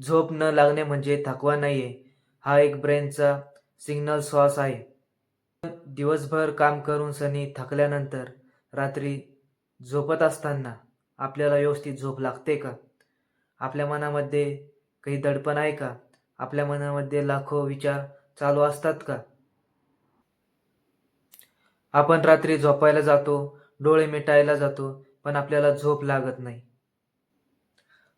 झोप न लागणे म्हणजे थकवा नाही आहे हा एक ब्रेनचा सिग्नल श्वास आहे. दिवसभर काम करून सनी थकल्यानंतर रात्री झोपत असताना आपल्याला व्यवस्थित झोप लागते का? आपल्या मनामध्ये काही दडपण आहे का? आपल्या मनामध्ये लाखो विचार चालू असतात का? आपण रात्री झोपायला जातो डोळे मिटायला जातो पण आपल्याला झोप लागत नाही.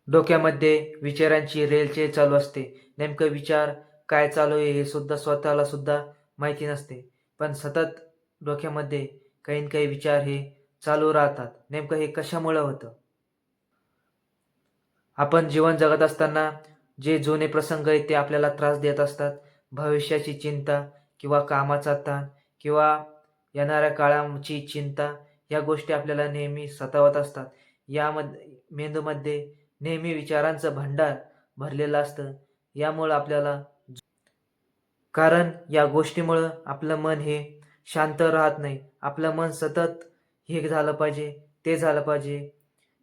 डोक्यामध्ये विचारांची रेलचेल चालू असते. नेमकं विचार काय चालू आहे हे सुद्धा स्वतःला सुद्धा माहिती नसते. पण सतत डोक्यामध्ये काही ना काही विचार हे चालू राहतात. नेमकं हे कशामुळं होतं? आपण जीवन जगत असताना जे जुने प्रसंग आहेत ते आपल्याला त्रास देत असतात. भविष्याची चिंता किंवा कामाचा ताण किंवा येणाऱ्या काळाची चिंता या गोष्टी आपल्याला नेहमी सतावत असतात. यामध्ये मेंदूमध्ये नेहमी विचारांचं भांडार भरलेलं असतं. यामुळं आपल्याला कारण या गोष्टीमुळं आपलं मन हे शांत राहत नाही. आपलं मन सतत हे झालं पाहिजे ते झालं पाहिजे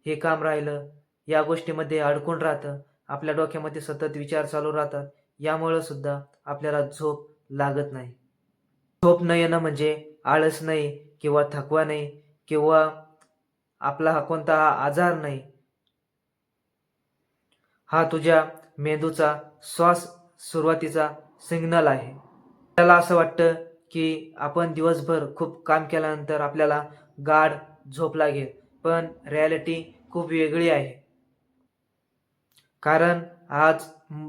हे काम राहिलं या गोष्टीमध्ये अडकून राहतं. आपल्या डोक्यामध्ये सतत विचार चालू राहतात. यामुळं सुद्धा आपल्याला झोप लागत नाही. झोप न येणं म्हणजे आळस नाही किंवा थकवा नाही किंवा आपला हा कोणता हा आजार नाही. हा तुझ्या मेंदूचा श्वास सुरुवातीचा सिग्नल आहे. त्याला असं वाटतं की आपण दिवसभर खूप काम केल्यानंतर आपल्याला गाढ झोप लागेल पण रिॲलिटी खूप वेगळी आहे. कारण आज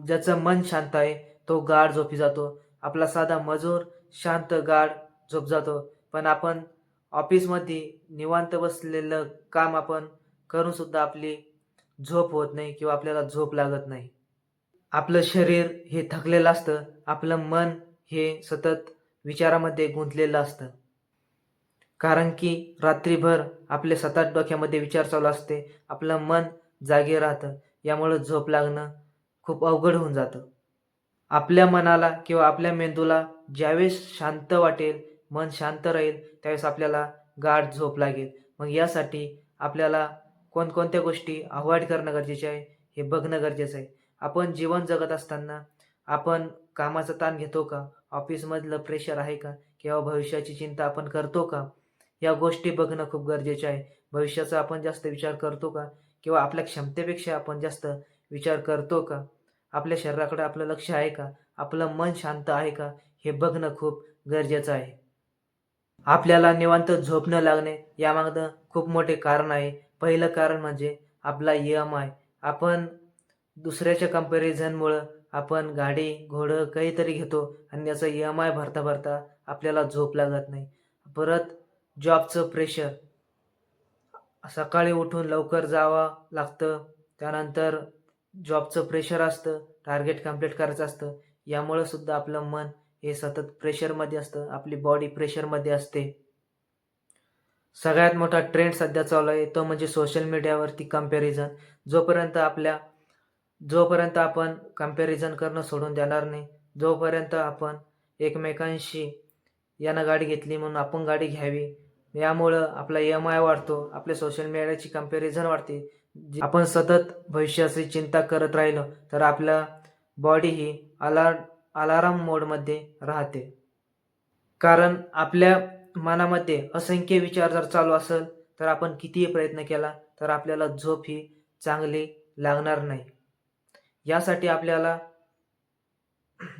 ज्याचं मन शांत आहे तो गाढ झोपी जातो. आपला साधा मजूर शांत गाढ झोप जातो. पण आपण ऑफिसमध्ये निवांत बसलेलं काम आपण करूनसुद्धा आपली झोप होत नाही किंवा आपल्याला झोप लागत नाही. आपलं शरीर हे थकलेलं असतं. आपलं मन हे सतत विचारामध्ये गुंतलेलं असतं. कारण की रात्रीभर आपले सतत डोक्यामध्ये विचार चालू असते. आपलं मन जागे राहतं. यामुळं झोप लागणं खूप अवघड होऊन जातं. आपल्या मनाला किंवा आपल्या मेंदूला ज्यावेळेस शांत वाटेल मन शांत राहील त्यावेळेस आपल्याला गाढ झोप लागेल. मग यासाठी आपल्याला कोणकोणत्या गोष्टी अवॉइड करणं गरजेचे आहे हे बघणं गरजेचं आहे. आपण जीवन जगत असताना आपण कामाचा ताण घेतो का? ऑफिसमधलं प्रेशर आहे का? किंवा भविष्याची चिंता आपण करतो का? या गोष्टी बघणं खूप गरजेचे आहे. भविष्याचा आपण जास्त विचार करतो का? किंवा आपल्या क्षमतेपेक्षा आपण जास्त विचार करतो का? आपल्या शरीराकडे आपलं लक्ष आहे का? आपलं मन शांत आहे का? हे बघणं खूप गरजेचं आहे. आपल्याला निवांत झोप न लागणे यामागं खूप मोठे कारण आहे. पहिलं कारण म्हणजे आपला ई एम आय. आपण दुसऱ्याच्या कंपॅरिझनमुळं आपण गाडी घोडं काहीतरी घेतो आणि याचा ई एम आय भरता भरता आपल्याला झोप लागत नाही. परत जॉबचं प्रेशर सकाळी उठून लवकर जावं लागतं. त्यानंतर जॉबचं प्रेशर असतं टार्गेट कंप्लीट करायचं असतं. यामुळं सुद्धा आपलं मन हे सतत प्रेशरमध्ये असतं. आपली बॉडी प्रेशरमध्ये असते. सगळ्यात मोठा ट्रेंड सध्या चालू आहे. तो म्हणजे सोशल मीडियावरती कंपॅरिझन जोपर्यंत आपल्या जोपर्यंत आपण कंपॅरिझन करणं सोडून देणार नाही जोपर्यंत आपण एकमेकांशी यानं गाडी घेतली म्हणून आपण गाडी घ्यावी यामुळं आपला एम आय वाढतो आपल्या सोशल मीडियाची कंपॅरिझन वाढते. आपण सतत भविष्याची चिंता करत राहिलो तर आपल्या बॉडी ही अलार अलाराम मोडमध्ये राहते. कारण आपल्या मनामध्ये असंख्य विचार जर चालू असेल तर आपण कितीही प्रयत्न केला तर आपल्याला झोप ही चांगली लागणार नाही. यासाठी आपल्याला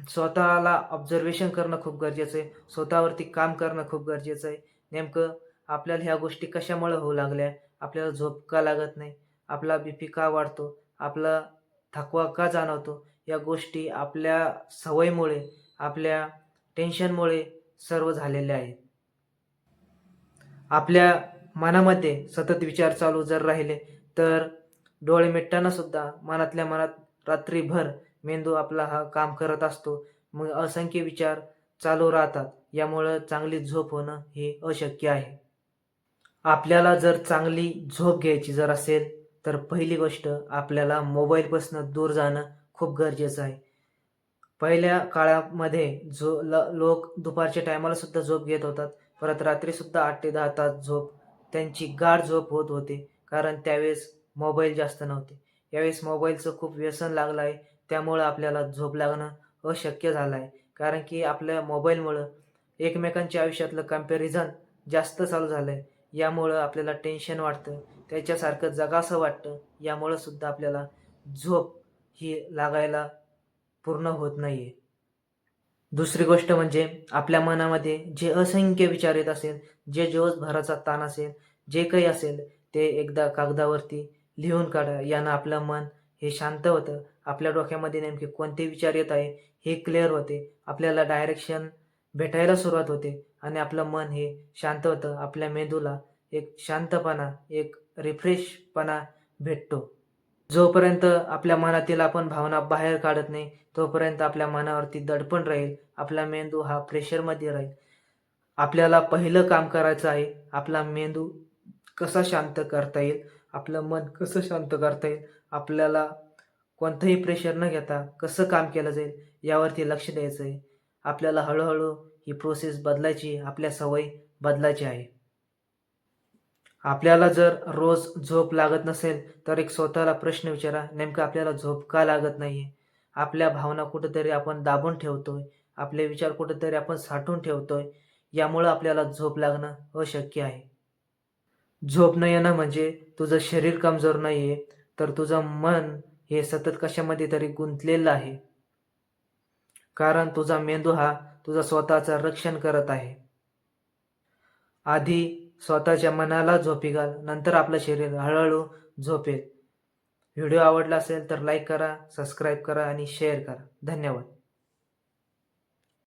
स्वतःला ऑब्झर्वेशन करणं खूप गरजेचं आहे. स्वतःवरती काम करणं खूप गरजेचं आहे. नेमकं आपल्याला ह्या गोष्टी कशामुळे होऊ लागल्या? आपल्याला झोप का लागत नाही? आपला बी पी का वाढतो? आपला थकवा का जाणवतो? या गोष्टी आपल्या सवयीमुळे आपल्या टेन्शनमुळे सर्व झालेल्या आहेत. आपल्या मनामध्ये सतत विचार चालू जर राहिले तर डोळे मिटताना सुद्धा मनातल्या मनात रात्रीभर मेंदू आपला हा काम करत असतो. मग असंख्य विचार चालू राहतात. यामुळं चांगली झोप होणं हे अशक्य आहे. आपल्याला जर चांगली झोप घ्यायची जर असेल तर पहिली गोष्ट आपल्याला मोबाईलपासून दूर जाणं खूप गरजेचं आहे. पहिल्या काळामध्ये झो ल लोक दुपारच्या टायमाला सुद्धा झोप घेत होतात. परत रात्रीसुद्धा आठ ते दहा तास झोप त्यांची गाढ झोप होत होते कारण त्यावेळेस मोबाईल जास्त नव्हते. यावेळेस मोबाईलचं खूप व्यसन लागलं आहे त्यामुळं आपल्याला झोप लागणं अशक्य झालं आहे. कारण की आपल्या मोबाईलमुळं एकमेकांच्या आयुष्यातलं कंपॅरिझन जास्त चालू झालं आहे यामुळं आपल्याला टेन्शन वाटतं त्याच्यासारखं जगासं वाटतं यामुळं सुद्धा आपल्याला झोप ही लागायला पूर्ण होत नाही आहे दुसरी गोष्ट म्हणजे आपल्या मनामध्ये जे असंख्य विचार येत असेल जे दिवसभराचा ताण असेल जे काही असेल ते एकदा कागदावरती लिहून काढा. यानं आपलं मन हे शांत होतं. आपल्या डोक्यामध्ये नेमके कोणते विचार येत आहे हे क्लिअर होते. आपल्याला डायरेक्शन भेटायला सुरुवात होते आणि आपलं मन हे शांत होतं. आपल्या मेंदूला एक शांतपणा एक रिफ्रेशपणा भेटतो. जोपर्यंत आपल्या मनातील आपण भावना बाहेर काढत नाही तोपर्यंत आपल्या मनावरती दडपण राहील. आपला मेंदू हा प्रेशरमध्ये राहील. आपल्याला पहिलं काम करायचं आहे आपला मेंदू कसा शांत करता येईल? आपलं मन कसं शांत करता येईल? आपल्याला कोणतंही प्रेशर न घेता कसं काम केलं जाईल यावरती लक्ष द्यायचं आहे. आपल्याला हळूहळू ही प्रोसेस बदलायची आपल्या सवयी बदलायची आहे. आपल्याला जर रोज झोप लागत नसेल तर एक स्वतःला प्रश्न विचारा नेमकं आपल्याला झोप का लागत नाही आपल्या भावना कुठंतरी आपण दाबून ठेवतोय आपले विचार कुठंतरी आपण साठवून ठेवतोय यामुळं आपल्याला झोप लागणं अशक्य आहे. झोप न येणं म्हणजे तुझं शरीर कमजोर नाही आहे तर तुझं मन हे सतत कशामध्ये तरी गुंतलेलं आहे. कारण तुझा मेंदू हा तुझा स्वतःचं रक्षण करत आहे. आधी स्वतःच्या मनाला झोपी घाल. नंतर आपलं शरीर हळूहळू झोपेल. व्हिडिओ आवडला असेल तर लाईक करा सबस्क्राईब करा आणि शेअर करा. धन्यवाद.